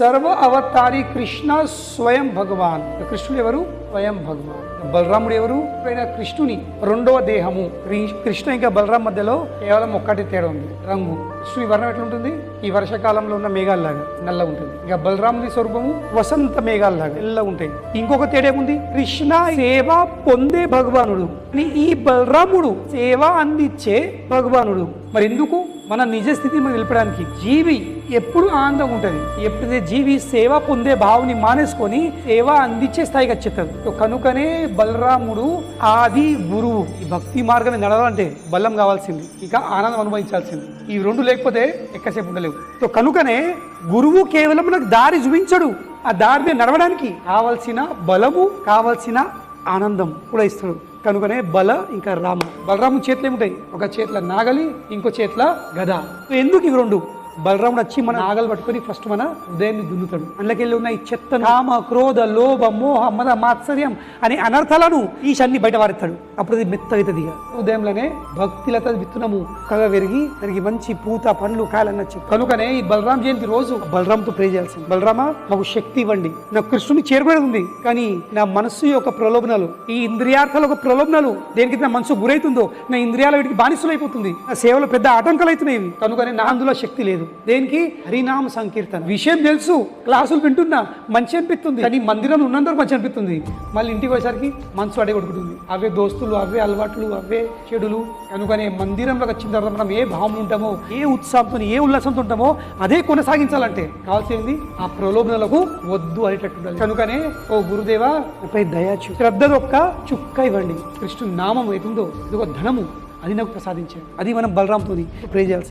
సర్వ అవతారి కృష్ణ స్వయం భగవాన్. కృష్ణుడు ఎవరు? స్వయం భగవాన్. బలరాముడు ఎవరు? కృష్ణుని రెండవ దేహము. కృష్ణ ఇంకా బలరాం మధ్యలో కేవలం ఒక్కటి తేడా ఉంది. రంగు. కృష్ణుని వర్ణం ఎట్లా ఉంటుంది ఈ వర్షకాలంలో ఉన్న మేఘాల్లాగా నల్ల ఉంటుంది. ఇంకా బలరాముని స్వరూపము వసంత మేఘాల్లాగా ఎల్ల ఉంటాయి. ఇంకొక తేడా ఏముంది? కృష్ణ సేవ పొందే భగవానుడు. అని ఈ బలరాముడు సేవ అందించే భగవానుడు. మరి ఎందుకు మన నిజ స్థితిని మనం నిలపడానికి జీవి ఎప్పుడు ఆనందంగా ఉంటుంది. ఎప్పుడైతే జీవి సేవ పొందే భావని మానేసుకొని సేవ అందించే స్థాయికి వచ్చేస్తుంది సో కనుకనే బలరాముడు ఆది గురువు. ఈ భక్తి మార్గాన్ని నడవాలంటే బలం కావాల్సింది. ఇక ఆనందం అనుభవించాల్సింది. ఈ రెండు లేకపోతే ఎక్కసేపు ఉండలేవు. సో కనుకనే గురువు కేవలం మనకు దారి చూపించడు. ఆ దారి మీద నడవడానికి కావలసిన బలము కావలసిన ఆనందం కూడా ఇస్తాడు కనుకనే బల ఇంకా రామ. బలరాము చేతులు ఏముంటాయి ఒక చేతిలో నాగలి ఇంకో చేతిలో గద. ఎందుకు ఇవి రెండు? బలరాముడు వచ్చి మన ఆగలు పట్టుకొని ఫస్ట్ మన హృదయాన్ని దున్నుతాడు. అందులోకెళ్ళి ఉన్న ఈ చెత్త కామ క్రోధ లోభ మోహ మద మాత్సర్యం అనే అనర్థాలను ఈశాన్ని బయట వారెత్తాడు అప్పుడు అది మెత్తవుతుంది ఇక. ఉదయంలోనే భక్తిలత విత్తునము కగ పెరిగి దానికి మంచి పూత పండ్లు కాయలన్నీ కనుకనే ఈ బలరాం జయంతి రోజు బలరాంతో ప్రే చేయాల్సింది. బలరామా మాకు శక్తి ఇవ్వండి. నాకు కృష్ణుని చేరుకునేది ఉంది. కానీ నా మనస్సు యొక్క ప్రలోభనాలు ఈ ఇంద్రియార్థాల యొక్క ప్రలోభనాలు దేనికి నా మనసు గురైతుందో నా ఇంద్రియాల వీటికి బానిసలైపోతుంది. నా సేవలు పెద్ద ఆటంకాలు అవుతున్నాయి కనుకనే నా అందులో శక్తి లేదు. దేనికి? హరినామ సంకీర్తన. విషయం తెలుసు. క్లాసులు వింటున్నా. మంచి అనిపిస్తుంది. కానీ మందిరంలో ఉన్నంతవరకు మంచి అనిపిస్తుంది. మళ్ళీ ఇంటికి వచ్చేసరికి మనసు అడే కొడుకుతుంది అవే దోస్తులు అవే అలవాట్లు అవే చెడులు. కనుకనే మందిరంలోకి వచ్చిన తర్వాత మనం ఏ భావం ఉంటామో ఏ ఉత్సాహంతో ఏ ఉల్లాసంతో ఉంటామో అదే కొనసాగించాలంటే కావాల్సింది ఆ ప్రలోభనలకు వద్దు అనేటట్టు కనుకనే ఓ గురుదేవా నాపై దయాచు శ్రద్ధ ఒక్క చుక్క ఇవ్వండి. కృష్ణు నామం అవుతుందో ఇది ఒక ధనము. అది నాకు ప్రసాదించాడు. అది మనం బలరాంతో ప్రే చేయాల్సి